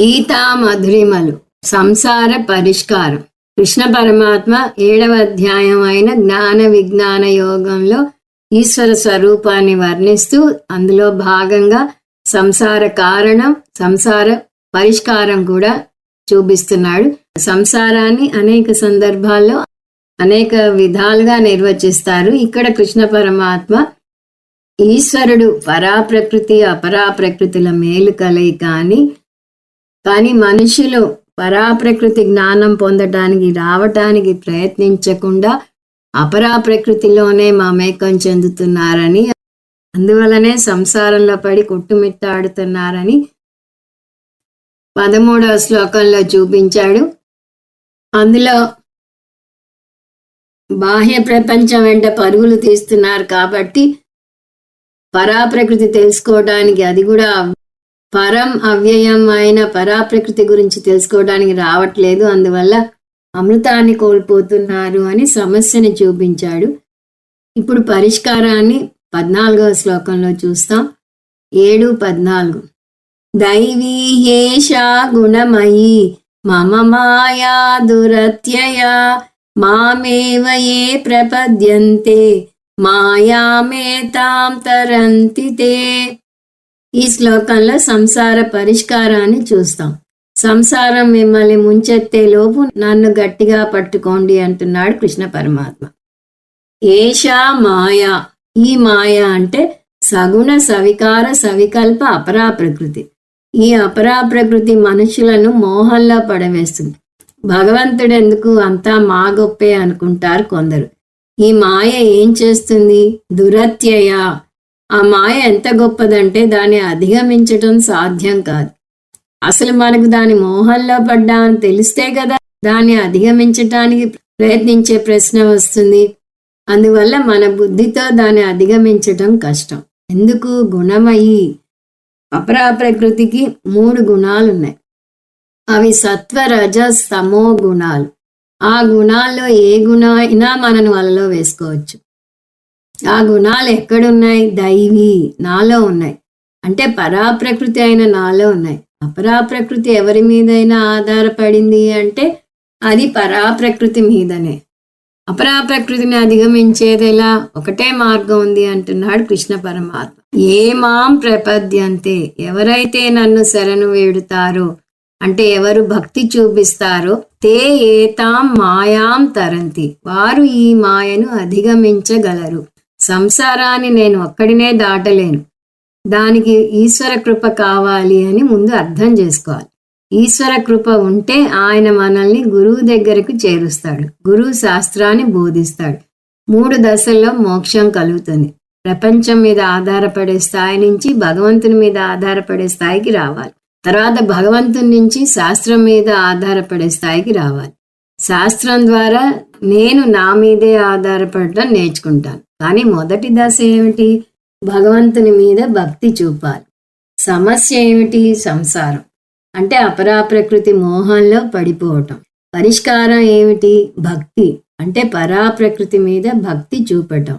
గీతా మధురిమలు. సంసార పరిష్కారం. కృష్ణ పరమాత్మ ఏడవ అధ్యాయం అయిన జ్ఞాన విజ్ఞాన యోగంలో ఈశ్వర స్వరూపాన్ని వర్ణిస్తూ అందులో భాగంగా సంసార కారణం సంసార పరిష్కారం కూడా చూపిస్తున్నాడు. సంసారాన్ని అనేక సందర్భాల్లో అనేక విధాలుగా నిర్వచిస్తారు. ఇక్కడ కృష్ణ పరమాత్మ ఈశ్వరుడు పరాప్రకృతి అపరాప్రకృతుల మేలు కలయి కానీ కానీ మనుషులు పరాప్రకృతి జ్ఞానం పొందటానికి రావటానికి ప్రయత్నించకుండా అపరాప్రకృతిలోనే మమేకం చెందుతున్నారని అందువలనే సంసారంలో పడి కొట్టుమిట్టాడుతున్నారని పదమూడవ శ్లోకంలో చూపించాడు. అందులో బాహ్య ప్రపంచం వెంట పరుగులు తీస్తున్నారు కాబట్టి పరాప్రకృతి తెలుసుకోవడానికి అది కూడా పరం అవ్యయం అయిన పరాప్రకృతి గురించి తెలుసుకోవడానికి రావట్లేదు. అందువల్ల అమృతాన్ని కోల్పోతున్నారు అని సమస్యని చూపించాడు. ఇప్పుడు పరిష్కారాన్ని పద్నాలుగవ శ్లోకంలో చూస్తాం. ఏడు పద్నాలుగు. దైవీహేషా గుణమయీ మమ మాయా దురత్యయా మామేవ ఏ ప్రపద్యంతే మాయామేతాం తరంతి తే ఈ శ్లోకంలో సంసార పరిష్కారాన్ని చూస్తాం. సంసారం మిమ్మల్ని ముంచెత్తే లోపు నన్ను గట్టిగా పట్టుకోండి అంటున్నాడు కృష్ణ పరమాత్మ. ఏషా మాయ. ఈ మాయ అంటే సగుణ సవికార సవికల్ప అపరా ప్రకృతి. ఈ అపరా ప్రకృతి మనుషులను మోహంలో పడవేస్తుంది. భగవంతుడు ఎందుకు అంతా మా గొప్పే అనుకుంటారు కొందరు. ఈ మాయ ఏం చేస్తుంది? దురత్యయ. ఆ మాయ ఎంత గొప్పదంటే దాన్ని అధిగమించటం సాధ్యం కాదు. అసలు మనకు దాని మోహంలో పడ్డా అని తెలిస్తే కదా దాన్ని అధిగమించటానికి ప్రయత్నించే ప్రశ్న వస్తుంది. అందువల్ల మన బుద్ధితో దాన్ని అధిగమించటం కష్టం. ఎందుకు? గుణమయి. అపరా ప్రకృతికి మూడు గుణాలు ఉన్నాయి అవి సత్వ రజ సమో గుణాలు. ఆ గుణాల్లో ఏ గుణ అయినా మనను వలలో వేసుకోవచ్చు. ఆ గుణాలు ఎక్కడున్నాయి? దైవీ నాలో ఉన్నాయి. అంటే పరాప్రకృతి అయిన నాలో ఉన్నాయి. అపరాప్రకృతి ఎవరి మీదైనా ఆధారపడింది అంటే అది పరాప్రకృతి మీదనే. అపరాప్రకృతిని అధిగమించేది ఎలా? ఒకటే మార్గం ఉంది అంటున్నాడు కృష్ణ పరమాత్మ. ఏ మాం ప్రపద్యంతే? ఎవరైతే నన్ను శరణు వేడుతారో అంటే ఎవరు భక్తి చూపిస్తారో తే ఏతాం మాయాం తరంతి. వారు ఈ మాయను అధిగమించగలరు. సంసారాన్ని నేను ఒక్కడినే దాటలేను. దానికి ఈశ్వర కృప కావాలి అని ముందు అర్థం చేసుకోవాలి. ఈశ్వర కృప ఉంటే ఆయన మనల్ని గురువు దగ్గరకు చేరుస్తాడు. గురువు శాస్త్రాన్ని బోధిస్తాడు. మూడు దశల్లో మోక్షం కలుగుతుంది. ప్రపంచం మీద ఆధారపడే స్థాయి నుంచి భగవంతుని మీద ఆధారపడే స్థాయికి రావాలి. తర్వాత భగవంతుని నుంచి శాస్త్రం మీద ఆధారపడే స్థాయికి రావాలి. శాస్త్రం ద్వారా నేను నా మీదే ఆధారపడటం నేర్చుకుంటాను. కానీ మొదటి దశ ఏమిటి? భగవంతుని మీద భక్తి చూపాలి. సమస్య ఏమిటి? సంసారం. అంటే అపరాప్రకృతి మోహంలో పడిపోవటం. పరిష్కారం ఏమిటి? భక్తి. అంటే పరాప్రకృతి మీద భక్తి చూపటం.